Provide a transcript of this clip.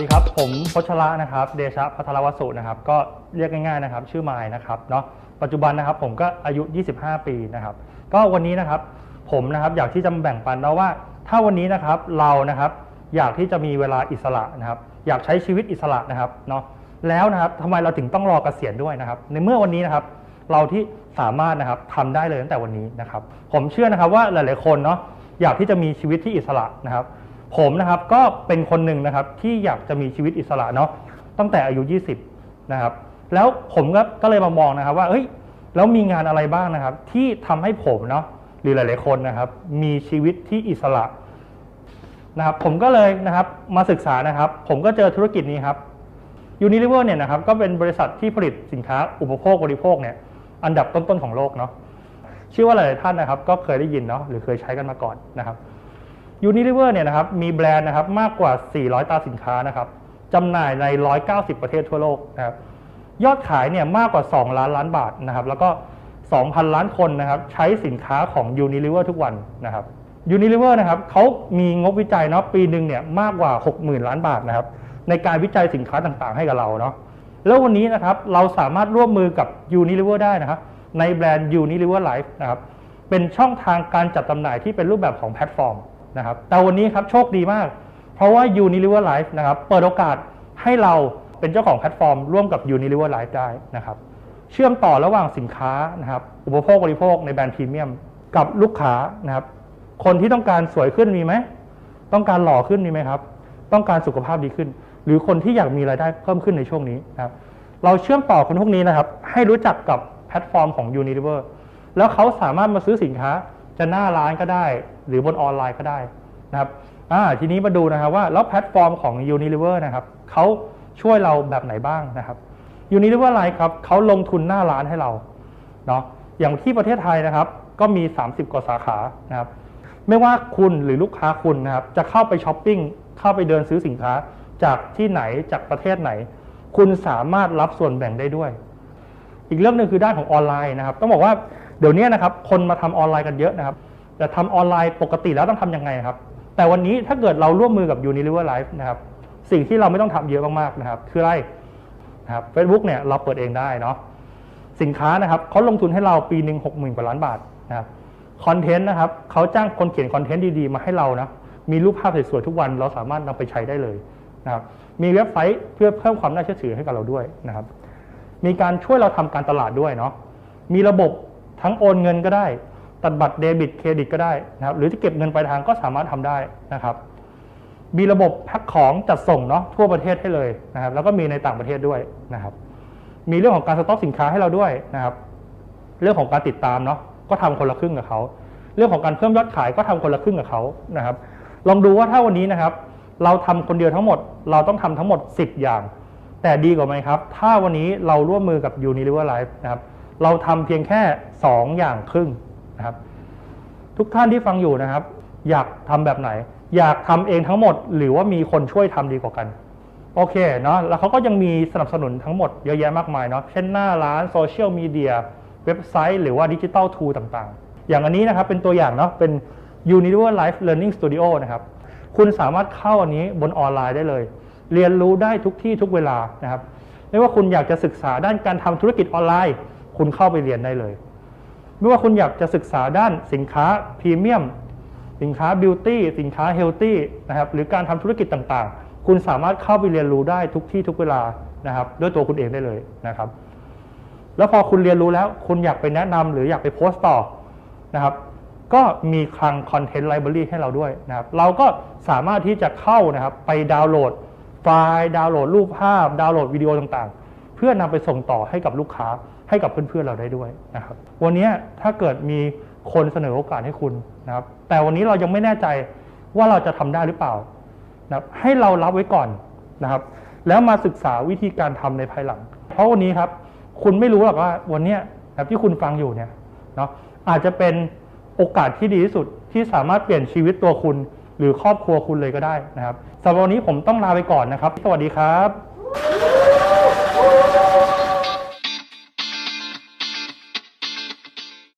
ดีครับ ผมพชระนะครับ เดชะพัทรวสุนะครับ ก็เรียกง่ายๆนะครับ ชื่อไมายนะครับเนาะปัจจุบันนะครับผมก็อายุ 25 ปีนะครับ ก็วันนี้นะครับผมนะครับอยากที่จะแบ่งปันแล้วว่า ถ้าวันนี้นะครับเรานะครับอยากที่จะมีเวลาอิสระนะครับ อยากใช้ชีวิตอิสระนะครับเนาะแล้วนะครับทำไมเราถึงต้องรอเกษียณด้วยนะครับ ในเมื่อวันนี้นะครับ เราที่สามารถนะครับทำได้เลยตั้งแต่วันนี้นะครับ ผมเชื่อนะครับว่าหลาย ๆ คนเนาะอยากที่จะมีชีวิตที่อิสระนะครับ ผมนะครับก็เป็นคนหนึ่งนะครับที่อยากจะมีชีวิตอิสระเนาะตั้งแต่อายุ 20 นะครับ แล้วผมก็ก็เลยมามองนะครับว่าเอ้ยแล้วมีงานอะไรบ้างนะครับ ที่ทำให้ผมเนาะหรือหลาย ๆ คนนะครับ มีชีวิตที่อิสระนะครับ ผมก็เลยนะครับมาศึกษานะครับ ผมก็เจอธุรกิจนี้ครับ Unilever เนี่ยนะครับก็เป็นบริษัทที่ผลิตสินค้าอุปโภคบริโภคเนี่ยอันดับต้น ๆ ของโลกเนาะชื่อว่าหลาย ๆ ท่านนะครับ ก็เคยได้ยินเนาะหรือเคยใช้กันมาก่อนนะครับ Unilever เนี่ยนะครับมีแบรนด์นะครับมากกว่า 400ตราสินค้านะครับจำหน่ายใน 190 ประเทศทั่วโลกนะครับยอดขายเนี่ยมากกว่า 2 ล้านล้านบาทนะครับแล้วก็ 2,000 ล้านคนนะครับใช้สินค้าของ Unilever ทุกวันนะครับ Unilever นะครับเขามีงบวิจัยเนาะปีหนึ่งเนี่ยมากกว่า 60,000 ล้านบาทนะครับในการวิจัยสินค้าต่างๆ ให้กับเราเนาะแล้ววันนี้นะครับเราสามารถร่วมมือกับ Unilever ได้นะครับในแบรนด์ Unilever Life นะครับเป็นช่องทางการจัดจำหน่ายที่เป็นรูปแบบของแพลตฟอร์ม นะครับแต่วันนี้ครับโชคดีมาก เพราะว่า Unilever Life นะครับเปิดโอกาสให้เราเป็นเจ้าของแพลตฟอร์มร่วมกับ Unilever Life ได้นะครับเชื่อมต่อระหว่างสินค้านะครับอุปโภคบริโภคในแบรนด์พรีเมียมกับลูกค้านะครับคนที่ต้องการสวยขึ้นมีไหมต้องการหล่อขึ้นมีไหมครับ ต้องการสุขภาพดีขึ้น หรือคนที่อยากมีรายได้เพิ่มขึ้นในช่วงนี้นะครับเราเชื่อมต่อคนพวกนี้นะครับ ให้รู้จักกับแพลตฟอร์มของ Unilever แล้วเขาสามารถมาซื้อสินค้าจะหน้าร้านก็ได้ หรือบนออนไลน์ก็ได้นะครับอ่าทีนี้มาดูนะครับว่าแล้วแพลตฟอร์มของ Unilever นะครับเขาช่วยเราแบบไหนบ้างนะครับ Unilever Life ครับเขาลงทุนหน้าร้านให้เราเนาะอย่างที่ประเทศไทยนะครับ ก็มี 30 กว่าสาขานะครับไม่ว่าคุณหรือลูกค้าคุณนะครับจะเข้าไปช้อปปิ้งเข้าไปเดินซื้อสินค้าจากที่ไหนจากประเทศไหน คุณสามารถรับส่วนแบ่งได้ด้วย อีกเรื่องหนึ่งคือด้านของออนไลน์นะครับ ต้องบอกว่าเดี๋ยวนี้นะครับคนมาทำออนไลน์กันเยอะนะครับ แต่ทำออนไลน์ปกติแล้วต้องทำยังไงครับ แต่วันนี้ถ้าเกิดเราร่วมมือกับ Unilever Life นะครับสิ่งที่เราไม่ต้องทำเยอะมากๆนะครับคืออะไรนะครับ Facebook เนี่ยเราเปิดเองได้เนาะสินค้านะครับเขาลงทุนให้เราปีหนึ่งหกหมื่นกว่าล้านบาทนะครับคอนเทนต์นะครับเขาจ้างคนเขียนคอนเทนต์ดีๆ มาให้เรานะมีรูปภาพสวยๆทุกวันเราสามารถนำไปใช้ได้เลยนะครับมีเว็บไซต์เพื่อเพิ่มความน่าเชื่อถือให้กับเราด้วยนะครับมีการช่วยเราทำการตลาดด้วยเนาะมีระบบทั้งโอนเงินก็ได้ ตัดบัตรเดบิตเครดิตก็ได้นะครับหรือจะเก็บเงินปลายทางก็สามารถทำได้นะครับ มีระบบแพ็คของจัดส่งเนาะทั่วประเทศให้เลยนะครับแล้วก็มีในต่างประเทศด้วยนะครับ มีเรื่องของการสต็อกสินค้าให้เราด้วยนะครับ เรื่องของการติดตามเนาะก็ทำคนละครึ่งกับเขาเรื่องของการเพิ่มยอดขายก็ทำคนละครึ่งกับเขานะครับ ลองดูว่าถ้าวันนี้นะครับ เราทำคนเดียวทั้งหมด เราต้องทำทั้งหมด 10 อย่าง แต่ดีกว่าไหมครับ ถ้าวันนี้เราร่วมมือกับ Unilever Life นะครับเราทำเพียงแค่ 2 อย่างครึ่ง นะครับ ทุกท่านที่ฟังอยู่นะครับ อยากทำแบบไหน อยากทำเองทั้งหมด หรือว่ามีคนช่วยทำดีกว่ากัน โอเคเนาะแล้วเขาก็ยังมีสนับสนุนทั้งหมดเยอะแยะมากมายเนาะเช่นหน้าร้านโซเชียลมีเดียเว็บไซต์ หรือว่าดิจิตอลทูต่างๆ อย่างอันนี้นะครับเป็นตัวอย่างเนาะเป็น Unilever Life Learning Studio นะครับคุณสามารถเข้าอันนี้บนออนไลน์ได้เลย เรียนรู้ได้ทุกที่ทุกเวลานะครับไม่ว่าคุณอยากจะศึกษาด้านการทำธุรกิจออนไลน์ คุณเข้าไปเรียนได้เลย ไม่ว่าคุณอยากจะศึกษาด้านสินค้าพรีเมียม สินค้าบิวตี้สินค้าเฮลตี้นะครับหรือการทำธุรกิจต่างๆ คุณสามารถเข้าไปเรียนรู้ได้ทุกที่ทุกเวลานะครับด้วยตัวคุณเองได้เลยนะครับ แล้วพอคุณเรียนรู้แล้วคุณอยากไปแนะนำหรืออยากไปโพสต์ต่อนะครับก็มีคลังคอนเทนต์ไลบรารีให้เราด้วยนะครับเราก็สามารถที่จะเข้านะครับไปดาวน์โหลดไฟล์ ดาวน์โหลดรูปภาพ ดาวน์โหลดวิดีโอต่างๆ เพื่อนำไปส่งต่อให้กับลูกค้า ให้กับเพื่อนๆเราได้ด้วยนะครับ วันนี้ถ้าเกิดมีคนเสนอโอกาสให้คุณนะครับ แต่วันนี้เรายังไม่แน่ใจว่าเราจะทำได้หรือเปล่านะครับให้เรารับไว้ก่อนนะครับ แล้วมาศึกษาวิธีการทำในภายหลัง เพราะวันนี้ครับ คุณไม่รู้หรอกว่าวันนี้นะครับที่คุณฟังอยู่เนี่ยเนาะอาจจะเป็นโอกาสที่ดีที่สุดที่สามารถเปลี่ยนชีวิตตัวคุณ หรือครอบครัวคุณเลยก็ได้นะครับสำหรับวันนี้ผมต้องลาไปก่อนนะครับ สวัสดีครับ